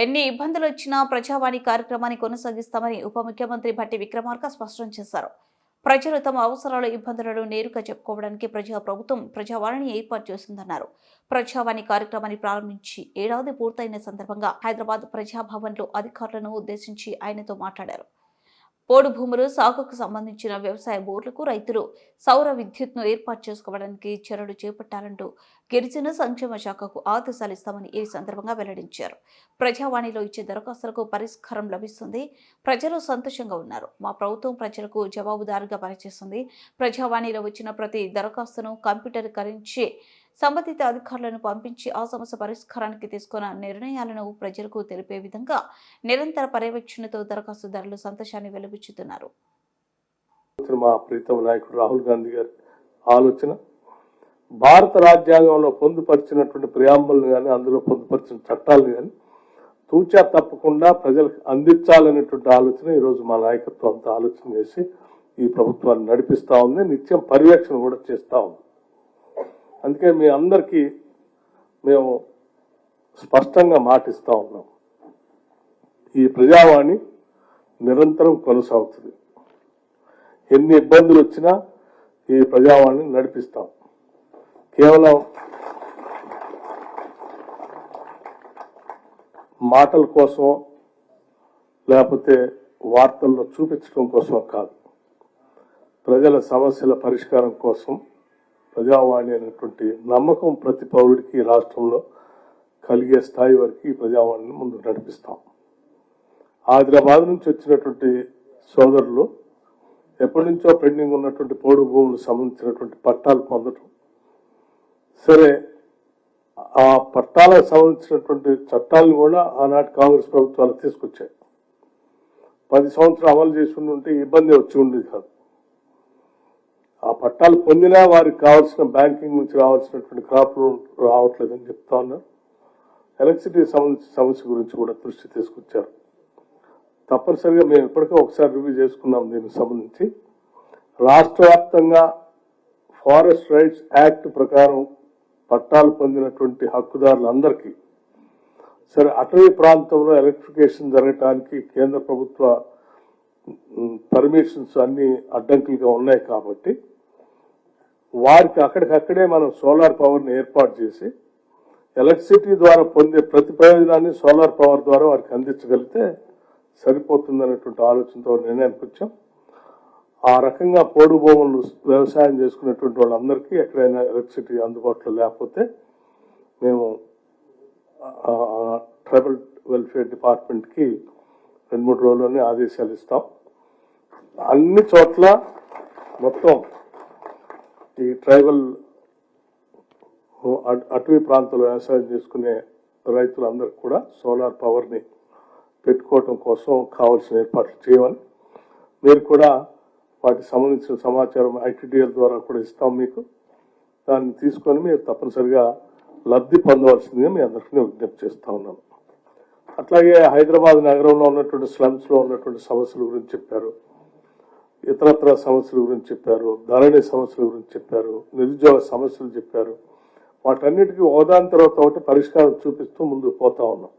ఎన్ని ఇబ్బందులు వచ్చినా ప్రజావాణి కార్యక్రమాన్ని కొనసాగిస్తామని ఉప ముఖ్యమంత్రి భట్టి విక్రమార్క స్పష్టం చేశారు. ప్రజలు తమ అవసరాలు ఇబ్బందులను నేరుగా చెప్పుకోవడానికి ప్రజా ప్రభుత్వం ప్రజావాణిని ఏర్పాటు చేస్తుందన్నారు ప్రజావాణి కార్యక్రమాన్ని ప్రారంభించి ఏడాది పూర్తయిన సందర్భంగా హైదరాబాద్ ప్రజాభవన్లో అధికారులను ఉద్దేశించి ఆయనతో మాట్లాడారు. పోడు భూములు సాగుకు సంబంధించిన వ్యవసాయ బోర్డులకు రైతులు సౌర విద్యుత్ను ఏర్పాటు చేసుకోవడానికి చర్యలు చేపట్టాలంటూ గిరిజన సంక్షేమ శాఖకు ఆదేశాలు ఇస్తామని ఈ సందర్భంగా వెల్లడించారు. ప్రజావాణిలో ఇచ్చే దరఖాస్తులకు పరిష్కారం లభిస్తుంది. ప్రజలు సంతోషంగా ఉన్నారు. మా ప్రభుత్వం ప్రజలకు జవాబుదారుగా పనిచేస్తుంది. ప్రజావాణిలో వచ్చిన ప్రతి దరఖాస్తును కంప్యూటరీకరించి సంబంధిత అధికారులను పంపించి ఆ సమస్య పరిష్కారానికి తీసుకున్న నిర్ణయాలను ప్రజలకు తెలిపే విధంగా నిరంతర పర్యవేక్షణతో దరఖాస్తుదారులు సంతోషాన్ని వెలుబుచ్చుతున్నారు. మా ప్రీతం నాయకుడు రాహుల్ గాంధీ గారి ఆలోచన భారత రాజ్యాంగంలో పొందుపరిచినటువంటి ప్రియాంబుల్ని కానీ అందులో పొందుపరిచిన చట్టాలను కానీ తూచా తప్పకుండా ప్రజలకు అందించాలనేటువంటి ఆలోచన ఈరోజు మా నాయకత్వం అంతా ఆలోచన చేసి ఈ ప్రభుత్వాన్ని నడిపిస్తూ ఉంది. నిత్యం పర్యవేక్షణ కూడా చేస్తూ ఉంది. అందుకే మీ అందరికీ మేము స్పష్టంగా మాటిస్తూ ఉన్నాం. ఈ ప్రజావాణి నిరంతరం కొనసాగుతుంది. ఎన్ని ఇబ్బందులు వచ్చినా ఈ ప్రజావాణిని నడిపిస్తాం. కేవలం మాటల కోసం లేకపోతే వార్తల్లో చూపించడం కోసం కాదు. ప్రజల సమస్యల పరిష్కారం కోసం ప్రజావాణి అనేటువంటి నమ్మకం ప్రతి పౌరుడికి రాష్ట్రంలో కలిగే స్థాయి వరకు ఈ ప్రజావాణిని ముందు నడిపిస్తాం. ఆదిలాబాద్ నుంచి వచ్చినటువంటి సోదరులు ఎప్పటి నుంచో పెండింగ్ ఉన్నటువంటి పోడు భూములకు సంబంధించినటువంటి పట్టాలు పొందటం. సరే ఆ పట్టాలకు సంబంధించినటువంటి చట్టాలను కూడా ఆనాటి కాంగ్రెస్ ప్రభుత్వాలు తీసుకొచ్చాయి. పది సంవత్సరాలు అమలు చేసి ఉంటే ఇబ్బంది వచ్చి ఉండేది కాదు. ఆ పట్టాలు పొందినా వారికి కావాల్సిన బ్యాంకింగ్ నుంచి రావాల్సినటువంటి క్రాప్ లోన్ రావట్లేదని చెప్తా ఉన్నారు. ఎలక్ట్రిసిటీ సంబంధించిన సమస్య గురించి కూడా దృష్టి తీసుకొచ్చారు. తప్పనిసరిగా మేము ఇప్పటికే ఒకసారి రివ్యూ చేసుకున్నాం దీనికి సంబంధించి. రాష్ట్ర వ్యాప్తంగా ఫారెస్ట్ రైట్స్ యాక్ట్ ప్రకారం పట్టాలు పొందినటువంటి హక్కుదారులందరికీ సరే అటవీ ప్రాంతంలో ఎలక్ట్రిఫికేషన్ జరగటానికి కేంద్ర ప్రభుత్వ పర్మిషన్స్ అన్ని అడ్డంకులుగా ఉన్నాయి కాబట్టి వారికి అక్కడికక్కడే మనం సోలార్ పవర్ని ఏర్పాటు చేసి ఎలక్ట్రిసిటీ ద్వారా పొందే ప్రతి ప్రయోజనాన్ని సోలార్ పవర్ ద్వారా వారికి అందించగలిగితే సరిపోతుందనేటువంటి ఆలోచనతో నిర్ణయానికి వచ్చాం. ఆ రకంగా పోడు భూములు వ్యవసాయం చేసుకునేటువంటి వాళ్ళందరికీ ఎక్కడైనా ఎలక్ట్రిసిటీ అందుబాటులో లేకపోతే మేము ట్రైబల్ వెల్ఫేర్ డిపార్ట్మెంట్కి రెండు మూడు రోజుల్లోనే ఆదేశాలు ఇస్తాం. అన్ని చోట్ల మొత్తం ఈ ట్రైబల్ అటవీ ప్రాంతంలో వ్యవసాయం చేసుకునే రైతులందరికీ కూడా సోలార్ పవర్ని పెట్టుకోవటం కోసం కావాల్సిన ఏర్పాట్లు చేయమని మీరు కూడా వాటికి సంబంధించిన సమాచారం ఐటీడీఎల్ ద్వారా కూడా ఇస్తాం మీకు. దాన్ని తీసుకొని మీరు తప్పనిసరిగా లబ్ధి పొందవలసిందిగా మీ అందరికీ విజ్ఞప్తి చేస్తా ఉన్నాను. అట్లాగే హైదరాబాద్ నగరంలో ఉన్నటువంటి స్లమ్స్లో ఉన్నటువంటి సమస్యల గురించి చెప్పారు. ఇతరత్ర సమస్యల గురించి చెప్పారు. ధరణి సమస్యల గురించి చెప్పారు. నిరుద్యోగ సమస్యలు చెప్పారు. వాటన్నిటికీ ఒకదాని తర్వాత ఒకటి పరిష్కారం చూపిస్తూ ముందుకు పోతా ఉన్నాం.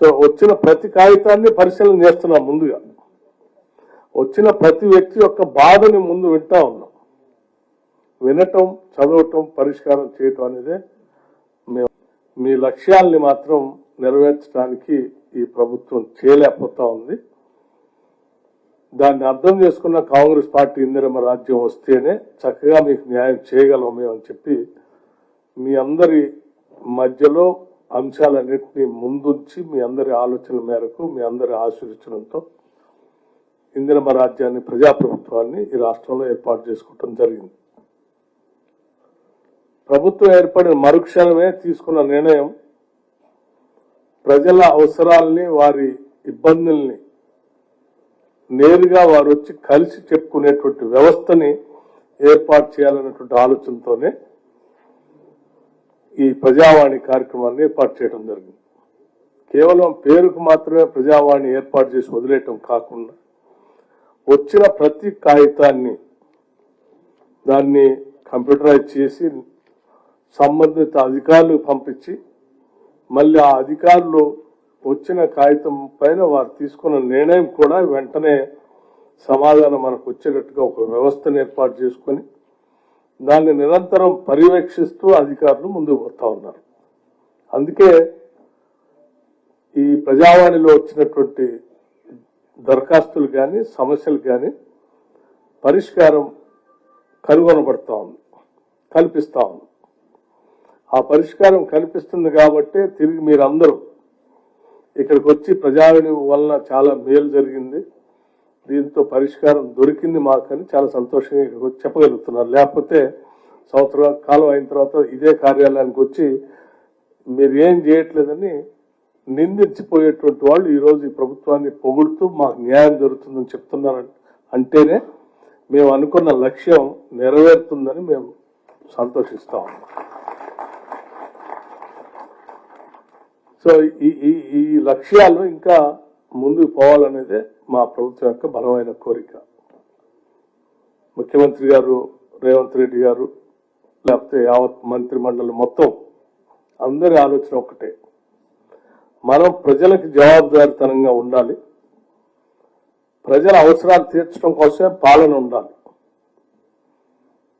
సో వచ్చిన ప్రతి కాగితాన్ని పరిశీలన చేస్తున్నాం ముందుగా. వచ్చిన ప్రతి వ్యక్తి యొక్క బాధని ముందు వింటా ఉన్నాం. వినటం చదవటం పరిష్కారం చేయటం అనేదే మేము మీ లక్ష్యాల్ని మాత్రం నెరవేర్చడానికి ఈ ప్రభుత్వం చేయలేకపోతా ఉంది. దాన్ని అర్థం చేసుకున్న కాంగ్రెస్ పార్టీ ఇందిరమ్మ రాజ్యం వస్తేనే చక్కగా మీకు న్యాయం చేయగలం మేమని చెప్పి మీ అందరి మధ్యలో అంశాలన్నింటినీ ముందుంచి మీ అందరి ఆలోచనల మేరకు మీ అందరి ఆశీర్వచనంతో ఇందిరమ్మ రాజ్యాన్ని ప్రజాప్రభుత్వాన్ని ఈ రాష్ట్రంలో ఏర్పాటు చేసుకోవటం జరిగింది. ప్రభుత్వం ఏర్పడిన మరుక్షణమే తీసుకున్న నిర్ణయం ప్రజల అవసరాలని వారి ఇబ్బందుల్ని నేరుగా వారు వచ్చి కలిసి చెప్పుకునేటువంటి వ్యవస్థని ఏర్పాటు చేయాలన్నటువంటి ఆలోచనతోనే ఈ ప్రజావాణి కార్యక్రమాన్ని ఏర్పాటు చేయడం జరిగింది. కేవలం పేరుకు మాత్రమే ప్రజావాణి ఏర్పాటు చేసి వదిలేయటం కాకుండా వచ్చిన ప్రతి కాగితాన్ని దాన్ని కంప్యూటరైజ్ చేసి సంబంధిత అధికారులకు పంపించి మళ్ళీ ఆ అధికారులు వచ్చిన కాగితం పైన వారు తీసుకున్న నిర్ణయం కూడా వెంటనే సమాధానం మనకు వచ్చేటట్టుగా ఒక వ్యవస్థను ఏర్పాటు చేసుకొని దాన్ని నిరంతరం పర్యవేక్షిస్తూ అధికారులు ముందుకు పోతా ఉన్నారు. అందుకే ఈ ప్రజావాణిలో వచ్చినటువంటి దరఖాస్తులు కానీ సమస్యలు కానీ పరిష్కారం కనుగొనబడతా ఉంది కల్పిస్తా ఉంది. ఆ పరిష్కారం కనిపిస్తుంది కాబట్టి తిరిగి మీరందరూ ఇక్కడికి వచ్చి ప్రజావేణి వలన చాలా మేలు జరిగింది. దీంతో పరిష్కారం దొరికింది మాకని చాలా సంతోషంగా ఇక్కడికి వచ్చి చెప్పగలుగుతున్నారు. లేకపోతే సంవత్సరం కాలం అయిన తర్వాత ఇదే కార్యాలయానికి వచ్చి మీరు ఏం చేయట్లేదని నిందించిపోయేటువంటి వాళ్ళు ఈరోజు ఈ ప్రభుత్వాన్ని పొగుడుతూ మాకు న్యాయం జరుగుతుందని చెప్తున్నారు అంటేనే మేము అనుకున్న లక్ష్యం నెరవేరుతుందని మేము సంతోషిస్తాం. సో ఈ ఈ ఈ లక్ష్యాలు ఇంకా ముందుకు పోవాలనేదే మా ప్రభుత్వం యొక్క బలమైన కోరిక. ముఖ్యమంత్రి గారు రేవంత్ రెడ్డి గారు లేకపోతే యావత్ మంత్రి మండలి మొత్తం అందరి ఆలోచన ఒకటే మనం ప్రజలకు జవాబుదారితనంగా ఉండాలి. ప్రజల అవసరాలు తీర్చడం కోసమే పాలన ఉండాలి.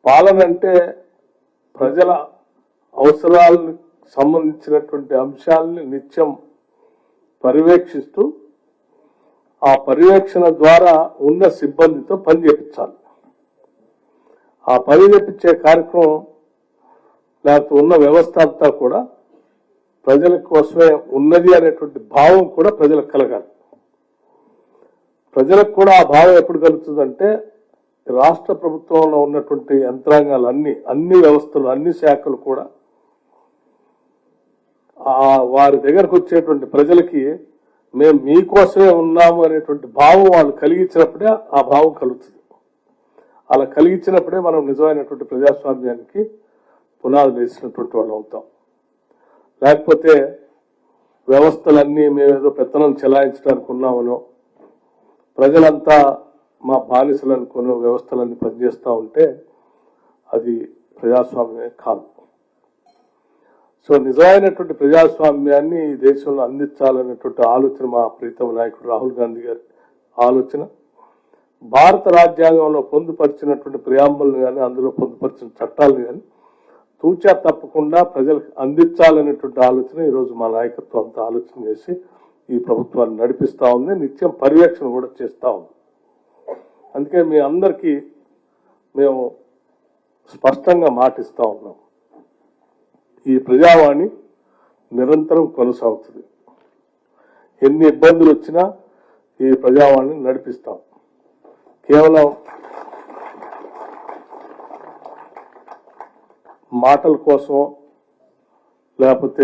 పాలన అంటే ప్రజల అవసరాలను సంబంధించినటువంటి అంశాలని నిత్యం పర్యవేక్షిస్తూ ఆ పర్యవేక్షణ ద్వారా ఉన్న సిబ్బందితో పని చేపించాలి. ఆ పని చేపించే కార్యక్రమం లేకపోతే ఉన్న వ్యవస్థ అంతా కూడా ప్రజల కోసమే ఉన్నది అనేటువంటి భావం కూడా ప్రజలకు కలగాలి. ప్రజలకు కూడా ఆ భావం ఎప్పుడు కలుగుతుందంటే రాష్ట్ర ప్రభుత్వంలో ఉన్నటువంటి యంత్రాంగాలు అన్ని అన్ని వ్యవస్థలు అన్ని శాఖలు కూడా వారి దగ్గరకు వచ్చేటువంటి ప్రజలకి మేము మీకోసమే ఉన్నాము అనేటువంటి భావం వాళ్ళు కలిగించినప్పుడే ఆ భావం కలుగుతుంది. అలా కలిగించినప్పుడే మనం నిజమైనటువంటి ప్రజాస్వామ్యానికి పునాది వేసినటువంటి వాళ్ళు అవుతాం. లేకపోతే వ్యవస్థలన్నీ మేమేదో పెత్తనం చెలాయించడానికి ఉన్నామనో ప్రజలంతా మా బానిసలు అనుకున్న వ్యవస్థలన్నీ పనిచేస్తూ ఉంటే అది ప్రజాస్వామ్యమే కాదు. సో నిజమైనటువంటి ప్రజాస్వామ్యాన్ని ఈ దేశంలో అందించాలనేటువంటి ఆలోచన మా ప్రీతమ నాయకుడు రాహుల్ గాంధీ గారి ఆలోచన. భారత రాజ్యాంగంలో పొందుపరిచినటువంటి ప్రియాంబుల్ని కానీ అందులో పొందుపరిచిన చట్టాలను కానీ తూచా తప్పకుండా ప్రజలకు అందించాలనేటువంటి ఆలోచన ఈరోజు మా నాయకత్వం అంతా ఆలోచన చేసి ఈ ప్రభుత్వాన్ని నడిపిస్తూ ఉంది. నిత్యం పర్యవేక్షణ కూడా చేస్తూ ఉంది. అందుకే మీ అందరికీ మేము స్పష్టంగా మాటిస్తా ఉన్నాం. ఈ ప్రజావాణి నిరంతరం కొనసాగుతుంది. ఎన్ని ఇబ్బందులు వచ్చినా ఈ ప్రజావాణిని నడిపిస్తాం. కేవలం మాటల కోసం లేకపోతే